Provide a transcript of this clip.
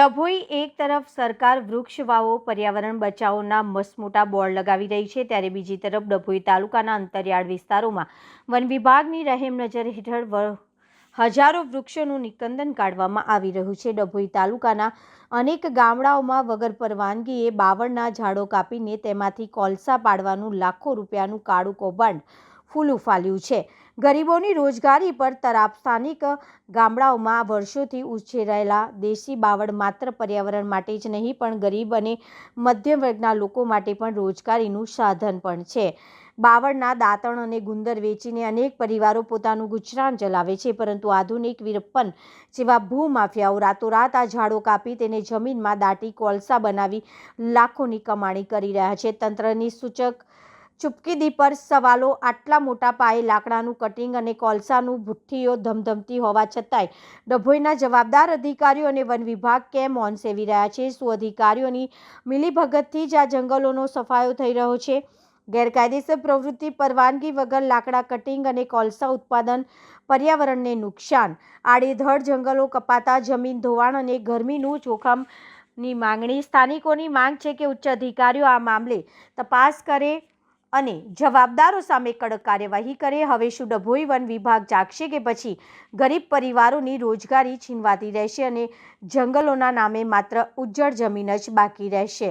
ડભોઈ એક તરફ સરકાર વૃક્ષ વાવો, પર્યાવરણ બચાવોના મસમોટા બોર્ડ લગાવી રહી છે, ત્યારે બીજી તરફ ડભોઈ તાલુકાના અંતરિયાળ વિસ્તારોમાં વન વિભાગની રહેમ નજર હેઠળ હજારો વૃક્ષોનું નિકંદન કાઢવામાં આવી રહ્યું છે. ડભોઈ તાલુકાના અનેક ગામડાઓમાં વગર પરવાનગીએ બાવળના ઝાડો કાપીને તેમાંથી કોલસા પાડવાનું લાખો રૂપિયાનું કાળું કૌભાંડ ફૂલું ફાલ્યું છે. ગરીબોની રોજગારી પર તરાપ સ્થાનિક ગામડાઓમાં વર્ષોથી ઉછેરાયેલા દેશી બાવળ માત્ર પર્યાવરણ માટે જ નહીં, પણ ગરીબ અને મધ્યમ વર્ગના લોકો માટે પણ રોજગારીનું સાધન પણ છે. બાવળના દાંતણ અને ગુંદર વેચીને અનેક પરિવારો પોતાનું ગુજરાન ચલાવે છે, પરંતુ આધુનિક વીરપ્પન જેવા ભૂમાફિયાઓ રાતોરાત આ ઝાડો કાપી તેને જમીનમાં દાટી કોલસા બનાવી લાખોની કમાણી કરી રહ્યા છે. તંત્રની સૂચક ચૂપકીદી પર સવાલો, આટલા મોટા પાયે લાકડાનું કટિંગ અને કોલસાનું ભુઠ્ઠીઓ ધમધમતી હોવા છતાંય ડભોઈના જવાબદાર અધિકારીઓ અને વન વિભાગ કેમ ઓન સેવી રહ્યા છે? શું અધિકારીઓની મિલીભગતથી જ આ જંગલોનો સફાયો થઈ રહ્યો છે? ગેરકાયદેસર પ્રવૃત્તિ પરવાનગી વગર લાકડા કટિંગ અને કોલસા ઉત્પાદન પર્યાવરણને નુકસાન. આડેધડ જંગલો કપાતા જમીન ધોવાણ અને ગરમીનું જોખમની માંગણી. સ્થાનિકોની માંગ છે કે ઉચ્ચ અધિકારીઓ આ મામલે તપાસ કરે અને જવાબદારો સામે કડક કાર્યવાહી કરે. હવે શું ડભોઈ વન વિભાગ જાગશે કે પછી ગરીબ પરિવારોની રોજગારી છીનવાતી રહેશે અને જંગલોના નામે માત્ર ઉજ્જડ જમીન જ બાકી રહેશે.